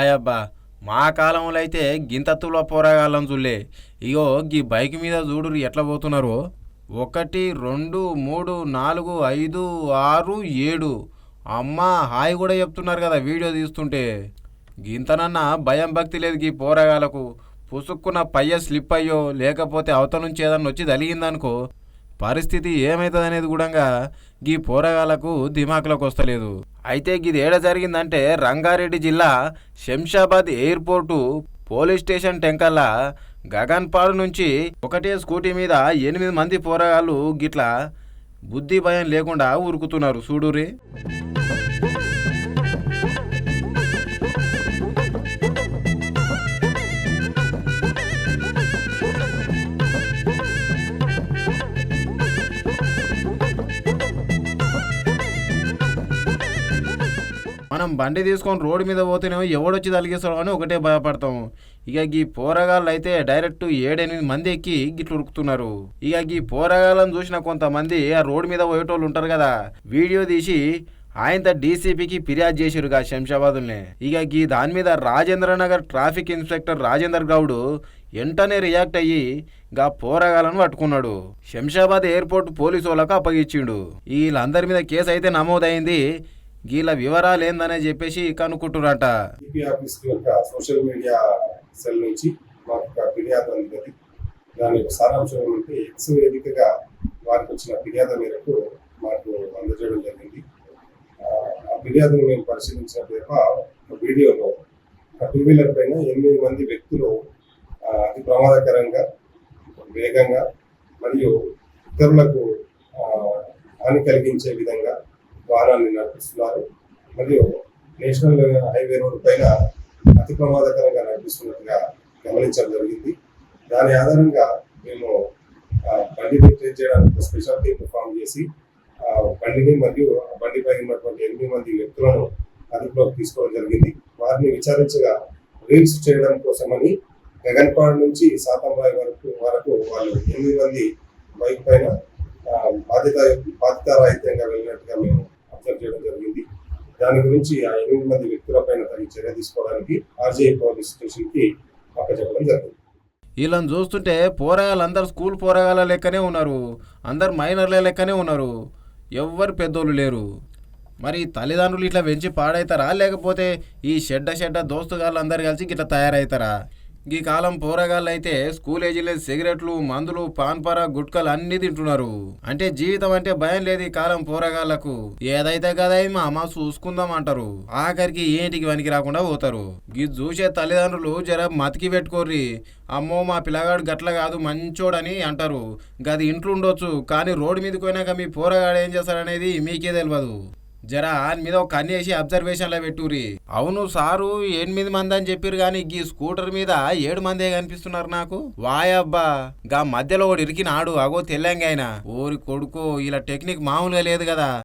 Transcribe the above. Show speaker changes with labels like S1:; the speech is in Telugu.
S1: హాయబ్బా మా కాలంలో అయితే గింతత్తుల పోరాగాళ్ళం చూలే ఇగో గీ బైక్ మీద చూడు ఎట్లా పోతున్నారు? ఒకటి రెండు మూడు నాలుగు ఐదు ఆరు ఏడు. అమ్మ హాయ్ కూడా చెప్తున్నారు కదా వీడియో తీస్తుంటే. గింతనన్నా భయం భక్తి లేదు గీ పోరాగాలకు పుసుక్కున్న పయ్య స్లిప్ అయ్యో లేకపోతే అవతల నుంచి ఏదన్నా వచ్చి తలిగిందనుకో. పరిస్థితి ఏమవుతుంది అనేది కూడా గీ పోరగాళ్ళకు దిమాకులోకి వస్తలేదు. అయితే గిదేడ జరిగిందంటే రంగారెడ్డి జిల్లా శంషాబాద్ ఎయిర్పోర్టు పోలీస్ స్టేషన్ టెంకల్లా గగన్పాడు నుంచి ఒకటే స్కూటీ మీద ఎనిమిది మంది పోరగాళ్ళు గిట్లా బుద్ధి భయం లేకుండా ఉరుకుతున్నారు. చూడురి మనం బండి తీసుకొని రోడ్డు మీద పోతేనేమో ఎవడొచ్చి తలిగిస్తాడో అని ఒకటే భయపడతాం ఇక గీ పోరగాళ్ళు అయితే డైరెక్ట్ ఏడెనిమిది మంది ఎక్కి గిట్లు ఉరుకుతున్నారు. ఇక గీ పోరగాళ్ళని చూసిన కొంతమంది ఆ రోడ్డు మీద పోయేటోళ్ళు ఉంటారు కదా వీడియో తీసి ఆయన డీసీపీకి ఫిర్యాదు చేసిరుగా శంషాబాదుల్ని. ఇక గీ దాని మీద రాజేంద్ర నగర్ ట్రాఫిక్ ఇన్స్పెక్టర్ రాజేందర్ గౌడ్ వెంటనే రియాక్ట్ అయ్యి గా పోరగాలను పట్టుకున్నాడు. శంషాబాద్ ఎయిర్పోర్ట్ పోలీసు వాళ్ళకు అప్పగించిండు. వీళ్ళందరి మీద కేసు అయితే నమోదైంది గీల వివరాలు ఏందనే చెప్పేసి కనుక్కుంటున్నారట.
S2: ఈపీ ఆఫీస్ యొక్క సోషల్ మీడియా సెల్ నుంచి మాకు ఒక ఫిర్యాదు అందినది దాని యొక్క సారాంశం ఏమంటే ఎక్స్ వేదికగా వారికి వచ్చిన ఫిర్యాదు మేరకు మాకు అందజేయడం జరిగింది. ఆ, ఫిర్యాదును మేము పరిశీలించిన ఒక వీడియోలో ఒక టూ వీలర్ పైన ఎనిమిది మంది వ్యక్తులు అతి ప్రమాదకరంగా వేగంగా మరియు ఇతరులకు హాని కలిగించే విధంగా వాహనాన్ని నడిపిస్తున్నారు. మరియు నేషనల్ హైవే రోడ్డు పైన అతి ప్రమాదకరంగా నడిపిస్తున్నట్టుగా గమనించడం జరిగింది. దాని ఆధారంగా మేము బండిని ట్రేస్ చేయడానికి స్పెషల్ టీమ్ ఫామ్ చేసి బండిని మరియు బండిపై ఉన్నటువంటి ఎనిమిది మంది వ్యక్తులను అదుపులోకి తీసుకోవడం జరిగింది. వారిని విచారించగా రీల్స్ చేయడం కోసమని గగన్పాడు నుంచి సాతంబాయి వరకు వరకు వాళ్ళు ఎనిమిది మంది బైక్ పైన బాధ్యత బాధ్యతారాహిత్యంగా వెళ్ళినట్టుగా మేము అబ్జర్వ్ చేయడం జరిగింది దాని గురించి ఆ ఎనిమిది మంది వ్యక్తులపైన తగిన చర్య తీసుకోవడానికి ఆర్జీఐ పోలీస్ స్టేషన్కి అప్పచెప్పడం జరిగింది
S1: వీళ్ళని చూస్తుంటే పోరగాళ్ళు అందరు స్కూల్ పోరగాళ్ళ లెక్కనే ఉన్నారు. అందరు మైనర్ల లెక్కనే ఉన్నారు. ఎవ్వరు పెద్దోళ్ళు లేరు. మరి తల్లిదండ్రులు ఇట్లా పెంచి పాడవుతారా లేకపోతే ఈ షెడ్డ షెడ్డ దోస్తుగాళ్ళు అందరు కలిసి ఇట్లా తయారవుతారా ఈ కాలం పోరగాళ్ళు అయితే స్కూల్ ఏజీలే సిగరెట్లు మందులు పాన్పర గుట్కలు అన్ని తింటున్నారు. అంటే జీవితం అంటే భయం లేదు ఈ కాలం పోరగాళ్ళకు ఏదైతే కదా మా అమ్మ చూసుకుందాం అంటారు. ఆఖరికి ఏంటికి వనికి రాకుండా పోతారు. ఇది చూసే తల్లిదండ్రులు జర మతికి పెట్టుకోర్రి. అమ్మో మా పిల్లగాడు గట్ల కాదు మంచోడని అంటారు. గది ఇంట్లో ఉండొచ్చు కానీ రోడ్డు మీదకి పోయినాక మీ పోరగాడు ఏం చేస్తాడనేది మీకే తెలియదు జరా మీద ఒక కన్ను వేసి అబ్జర్వేషన్లో పెట్టురి అవును సారు ఎనిమిది మంది అని చెప్పారు కానీ ఈ స్కూటర్ మీద ఏడు మందే కనిపిస్తున్నారు నాకు. వాయబ్బా గా మధ్యలో ఒకటి ఇరికినాడు అగో తెల్లంగా ఆయన ఓరి కొడుకో ఇలా టెక్నిక్ మామూలుగా లేదు కదా.